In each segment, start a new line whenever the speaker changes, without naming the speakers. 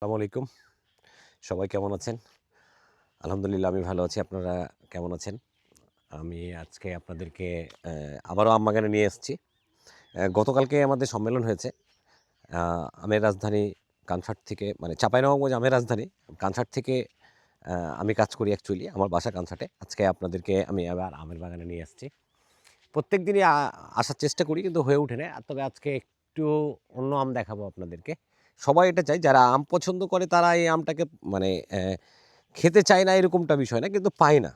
আসসালামু আলাইকুম। সবাই কেমন আছেন? আলহামদুলিল্লাহ, আমি ভালো আছি। আপনারা কেমন আছেন? আমি আজকে আপনাদেরকে আবারও আম বাগানে নিয়ে এসেছি। গতকালকে আমাদের সম্মেলন হয়েছে। আমের রাজধানী কানসার্ট থেকে মানে চাঁপাইনবাবগঞ্জ আমের রাজধানী কানসার্ট থেকে আমি কাজ করি অ্যাকচুয়ালি আমার বাসা কানসার্টে আজকে আপনাদেরকে আমি আবার আমের বাগানে নিয়ে এসেছি। প্রত্যেক দিনই আসার চেষ্টা করি, কিন্তু হয়ে ওঠে না। তবে আজকে একটু অন্য আম দেখাবো আপনাদেরকে। সবাই এটা চায়, যারা আম পছন্দ করে তারা এই আমটাকে মানে খেতে চায় না এরকমটা বিষয় না, কিন্তু পায় না।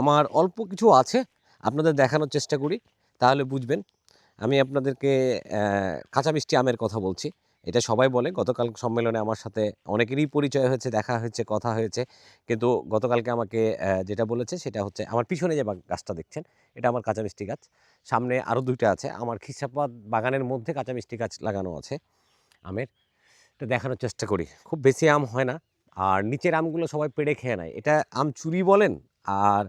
আমার অল্প কিছু আছে, আপনাদের দেখানোর চেষ্টা করি, তাহলে বুঝবেন। আমি আপনাদেরকে কাঁচা মিষ্টি আমের কথা বলছি। এটা সবাই বলে, গতকাল সম্মেলনে আমার সাথে অনেকেরই পরিচয় হয়েছে, দেখা হয়েছে, কথা হয়েছে, কিন্তু গতকালকে আমাকে যেটা বলেছে সেটা হচ্ছে, আমার পিছনে যে গাছটা দেখছেন, এটা আমার কাঁচা মিষ্টি গাছ। সামনে আরও দুইটা আছে, আমার খিসাপাত বাগানের মধ্যে কাঁচা মিষ্টি গাছ লাগানো আছে, আমের। এটা দেখানোর চেষ্টা করি। খুব বেশি আম হয় না। আর নিচের আমগুলো সবাই পেড়ে খেয়ে নেয়। এটা আম চুরি বলেন আর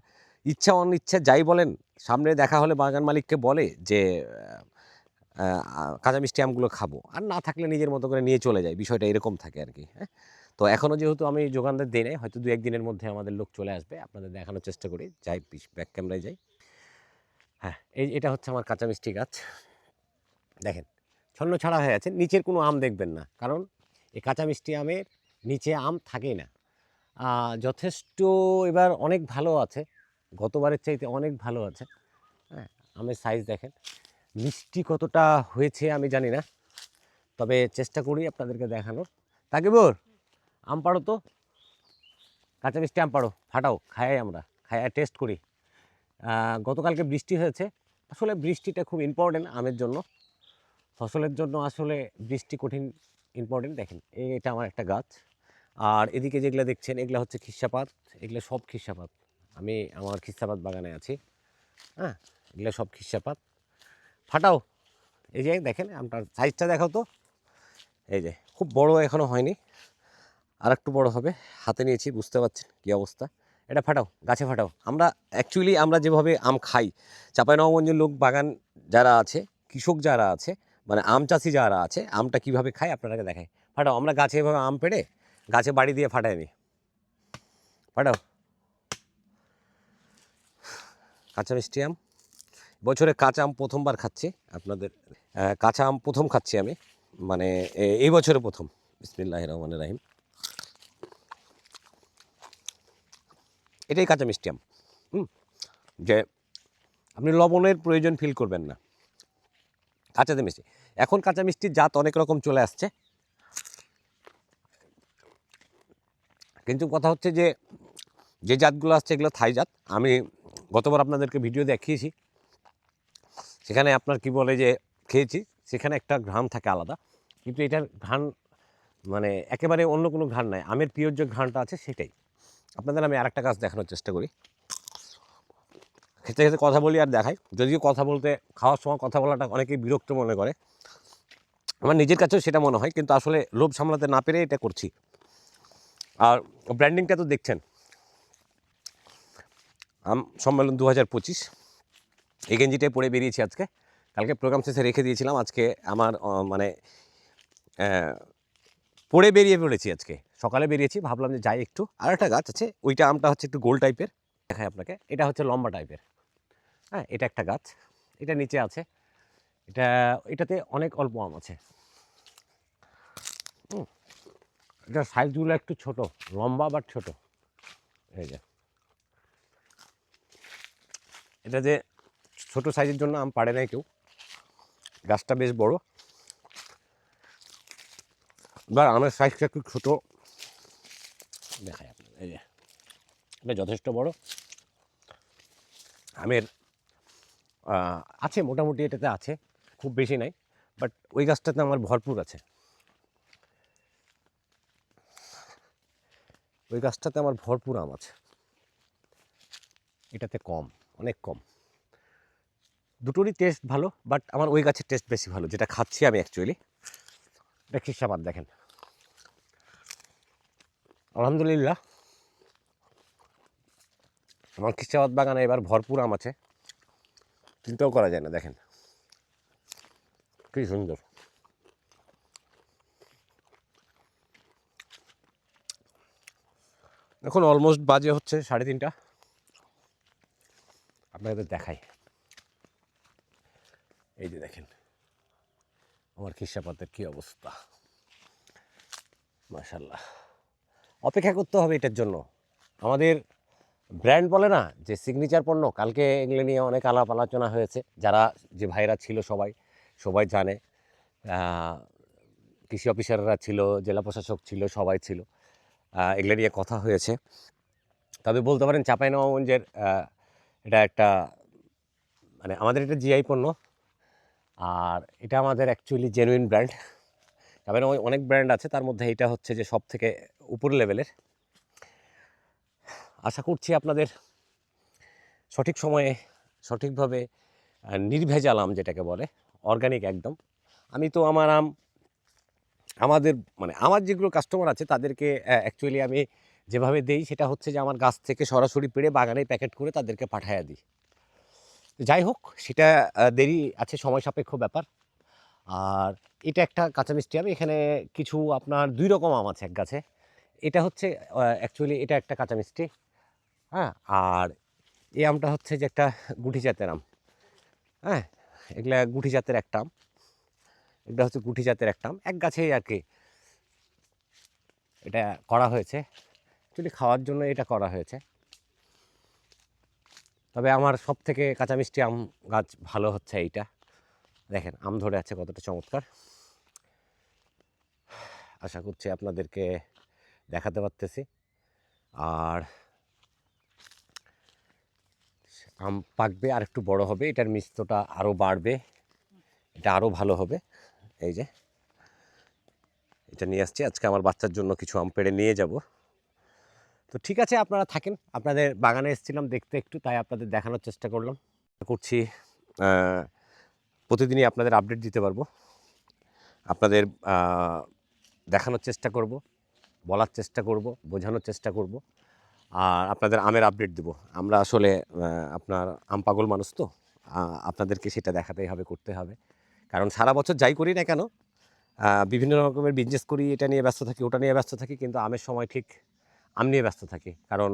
ইচ্ছা অনিচ্ছা যাই বলেন, সামনে দেখা হলে বাগান মালিককে বলে যে কাঁচা মিষ্টি আমগুলো খাব। আর না থাকলে নিজের মতো করে নিয়ে চলে যায়। বিষয়টা এরকম থাকে আর কি হ্যাঁ? তো এখনও যেহেতু আমি যোগানদের দিই নাই হয়তো দু একদিনের মধ্যে আমাদের লোক চলে আসবে। আপনাদের দেখানোর চেষ্টা করি। যাই ব্যাক ক্যামেরায় যাই। হ্যাঁ এই, এটা হচ্ছে আমার কাঁচা মিষ্টি গাছ। দেখেন ছন্ন ছাড়া হয়ে আছে, নিচের কোনো আম দেখবেন না। কারণ এই কাঁচা মিষ্টি আমের নিচে আম থাকেই না। যথেষ্ট এবার অনেক ভালো আছে, গতবারের চাইতে অনেক ভালো আছে। হ্যাঁ আমের সাইজ দেখেন। মিষ্টি কতটা হয়েছে আমি জানি না। তবে চেষ্টা করি আপনাদেরকে দেখানোর। তাকিবুর, আম পাড়ো তো? কাঁচা মিষ্টি আম পাড়ো, ফাটাও, খাই আমরা, খাই টেস্ট করি। গতকালকে বৃষ্টি হয়েছে। আসলে বৃষ্টিটা খুব ইম্পর্টেন্ট আমের জন্য। ফসলের জন্য আসলে বৃষ্টি কঠিন ইম্পর্টেন্ট দেখেন, এটা আমার একটা গাছ। আর এদিকে যেগুলো দেখছেন, এগুলো হচ্ছে খিসাপাত এগুলো সব খিসাপাত আমি আমার খিসাপাত বাগানে আছি হ্যাঁ এগুলো সব খিসাপাত ফাটাও। এই যে দেখেন, আপনার সাইজটা দেখাও তো। এই যে, খুব বড় এখনও হয়নি। আর একটু বড় হবে। হাতে নিয়েছি, বুঝতে পারছেন কী অবস্থা। এটা ফাটাও, গাছে ফাটাও। আমরা অ্যাকচুয়ালি আমরা যেভাবে আম খাই, চাঁপাইনবাবগঞ্জের লোক বাগান যারা আছে, কৃষক যারা আছে মানে আম চাষি যারা আছে, আমটা কীভাবে খায় আপনারাকে দেখায় ফাটাও, আমরা গাছে এভাবে আম পেড়ে গাছে বাড়ি দিয়ে ফাটাই নি। ফাটাও। কাঁচা মিষ্টি আম। বছরে কাঁচা আম প্রথমবার খাচ্ছি আপনাদের কাঁচা আম প্রথম খাচ্ছি আমি মানে এই বছরে প্রথম। বিসমিল্লাহ রহমান রাহিম। এটাই কাঁচা মিষ্টি আম। হুম, যে আপনি লবণের প্রয়োজন ফিল করবেন না। কাঁচাতে মিষ্টি। এখন কাঁচা মিষ্টির জাত অনেক রকম চলে আসছে। কিন্তু কথা হচ্ছে যে যে জাতগুলো আসছে এগুলো থাই জাত। আমি গতবার আপনাদেরকে ভিডিও দেখিয়েছি। সেখানে আপনার কি বলে যে, খেয়েছি। সেখানে একটা ঘ্রাণ থাকে আলাদা। কিন্তু এটার ঘ্রাণ মানে একেবারে অন্য কোনো ঘ্রাণ নাই। আমের প্রিয় যে ঘ্রাণটা আছে সেটাই। আপনাদের আমি আর একটা গাছ দেখানোর চেষ্টা করি। খেতে খেতে কথা বলি আর দেখাই। যদিও কথা বলতে, খাওয়ার সময় কথা বলাটা অনেকেই বিরক্ত মনে করে। আমার নিজের কাছেও সেটা মনে হয়, কিন্তু আসলে লোভ সামলাতে না পেরে এটা করছি। আর ব্র্যান্ডিংটা তো দেখছেন। আম, সম্মেলন দু হাজার পঁচিশ। এই গেঞ্জিটাই পরে বেরিয়েছি আজকে। কালকে প্রোগ্রাম শেষে রেখে দিয়েছিলাম, আজকে আমার মানে পড়ে বেরিয়ে পড়েছি আজকে। সকালে বেরিয়েছি, ভাবলাম যে যাই একটু। আর একটা গাছ আছে, ওইটা আমটা হচ্ছে একটু গোল টাইপের দেখায় আপনাকে। এটা হচ্ছে লম্বা টাইপের হ্যাঁ এটা একটা গাছ। এটা নিচে আছে। এটা, এটাতে অনেক অল্প আম আছে। এটার সাইজগুলো একটু ছোট, লম্বা বাট ছোট। এই যে। এটা যে ছোট সাইজের জন্য আম পারে নাই কেউ। গাছটা বেশ বড়। এবার আমের সাইজটা একটু ছোট। দেখায় আপনার এই যে। এটা যথেষ্ট বড়। আমের আছে, মোটামুটি এটাতে আছে, খুব বেশি নাই বাট ওই গাছটাতে আমার ভরপুর আছে। ওই গাছটাতে আমার ভরপুর আম আছে। এটাতে কম, অনেক কম। দুটোরই টেস্ট ভালো বাট আমার ওই গাছের টেস্ট বেশি ভালো, যেটা খাচ্ছি আমি অ্যাকচুয়ালি এটা খিসাবাদ দেখেন। আলহামদুলিল্লাহ। আমার খিসাবাদ বাগানে এবার ভরপুর আম আছে। চিন্তাও করা যায় না দেখেন। কি সুন্দর। এখন অলমোস্ট বাজে হচ্ছে সাড়ে তিনটা। আপনাদের দেখাই। এই যে দেখেন আমার খিসাপাতের কী অবস্থা। মাশাল্লাহ অপেক্ষা করতে হবে এটার জন্য। আমাদের ব্র্যান্ড বলে না, যে সিগনেচার পণ্য। কালকে এগুলো নিয়ে অনেক আলাপ আলোচনা হয়েছে। যারা, যে ভাইরা ছিল সবাই সবাই জানে। কৃষি অফিসাররা ছিল, জেলা প্রশাসক ছিল, সবাই ছিল। এগুলো নিয়ে কথা হয়েছে। তবে বলতে পারেন চাঁপাইনবাবগঞ্জের এটা একটা মানে আমাদের এটা জিআই পণ্য। আর এটা আমাদের অ্যাকচুয়ালি জেনুইন ব্র্যান্ড চাঁপাইনবাবগঞ্জ অনেক ব্র্যান্ড আছে। তার মধ্যে এটা হচ্ছে যে সব থেকে উপর লেভেলের আশা করছি আপনাদের সঠিক সময়ে সঠিকভাবে নির্ভেজাল আম যেটাকে বলে অর্গানিক একদম। আমি তো আমার আম, আমাদের মানে আমার যেগুলো কাস্টমার আছে তাদেরকে অ্যাকচুয়ালি আমি যেভাবে দেই সেটা হচ্ছে যে আমার গাছ থেকে সরাসরি পেড়ে বাগানে প্যাকেট করে তাদেরকে পাঠাইয়া দিই। যাই হোক, সেটা দেরি আছে, সময় সাপেক্ষ ব্যাপার। আর এটা একটা কাঁচা মিষ্টি আম, এখানে কিছু আপনার দুই রকম আম আছে এক গাছে। এটা হচ্ছে অ্যাকচুয়ালি এটা একটা কাঁচা মিষ্টি হ্যাঁ আর এই আমটা হচ্ছে যে একটা গুটি জাতের আম। হ্যাঁ এগুলা গুটি জাতের একটা আম। এটা হচ্ছে গুটি জাতের একটা আম। এক গাছেই আর কি এটা করা হয়েছে। অ্যাকচুয়ালি খাওয়ার জন্য এটা করা হয়েছে। তবে আমার সব থেকে কাঁচা মিষ্টি আম গাছ ভালো হচ্ছে এইটা। দেখেন, আম ধরে আছে কতটা চমৎকার। আশা করছি আপনাদেরকে দেখাতে পারতেছি। আর আম পাকবে আর একটু বড় হবে। এটার মিষ্টটা আরও বাড়বে। এটা আরও ভালো হবে। এই যে। এটা নিয়ে আসছি। আজকে আমার বাচ্চার জন্য কিছু আম পেড়ে নিয়ে যাব। তো ঠিক আছে, আপনারা থাকেন। আপনাদের বাগানে এসেছিলাম দেখতে একটু, তাই আপনাদের দেখানোর চেষ্টা করলাম। করছি প্রতিদিনই আপনাদের আপডেট দিতে পারব। আপনাদের দেখানোর চেষ্টা করব, বলার চেষ্টা করব, বোঝানোর চেষ্টা করব। আর আপনাদের আমের আপডেট দেবো। আমরা আসলে আপনার আম পাগল মানুষ তো আপনাদেরকে সেটা দেখাতেই হবে, করতে হবে। কারণ সারা বছর যাই করি না কেন বিভিন্ন রকমের বিজনেস করি, এটা নিয়ে ব্যস্ত থাকি, ওটা নিয়ে ব্যস্ত থাকি, কিন্তু আমের সময় ঠিক আম নিয়ে ব্যস্ত থাকি। কারণ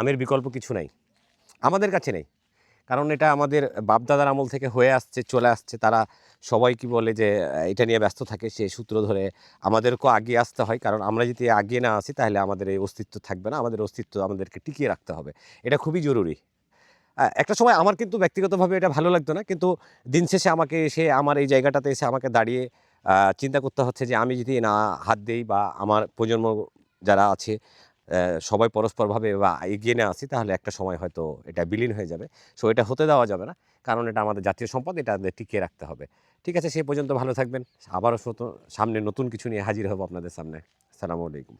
আমের বিকল্প কিছু নাই। আমাদের কাছে নেই। কারণ এটা আমাদের বাপদাদার আমল থেকে হয়ে আসছে, চলে আসছে। তারা সবাই কি বলে যে, এটা নিয়ে ব্যস্ত থাকে সে সূত্র ধরে। আমাদেরকেও আগিয়ে আসতে হয়। কারণ আমরা যদি আগিয়ে না আসি, তাহলে আমাদের এই অস্তিত্ব থাকবে না। আমাদের অস্তিত্ব আমাদেরকে টিকিয়ে রাখতে হবে। এটা খুবই জরুরি। একটা সময় আমার কিন্তু ব্যক্তিগতভাবে এটা ভালো লাগতো না। কিন্তু দিন শেষে আমাকে এসে, আমার এই জায়গাটাতে এসে আমাকে দাঁড়িয়ে চিন্তা করতে হচ্ছে যে, আমি যদি না হাত দেই বা আমার প্রজন্ম যারা আছে সবাই পরস্পরভাবে বা এগিয়ে না আসি, তাহলে একটা সময় হয়তো এটা বিলীন হয়ে যাবে। সো এটা হতে দেওয়া যাবে না। কারণ এটা আমাদের জাতীয় সম্পদ, এটা টিকিয়ে রাখতে হবে। ঠিক আছে, সে পর্যন্ত ভালো থাকবেন। আবারও সামনে নতুন কিছু নিয়ে হাজির হব আপনাদের সামনে। আসসালামু আলাইকুম।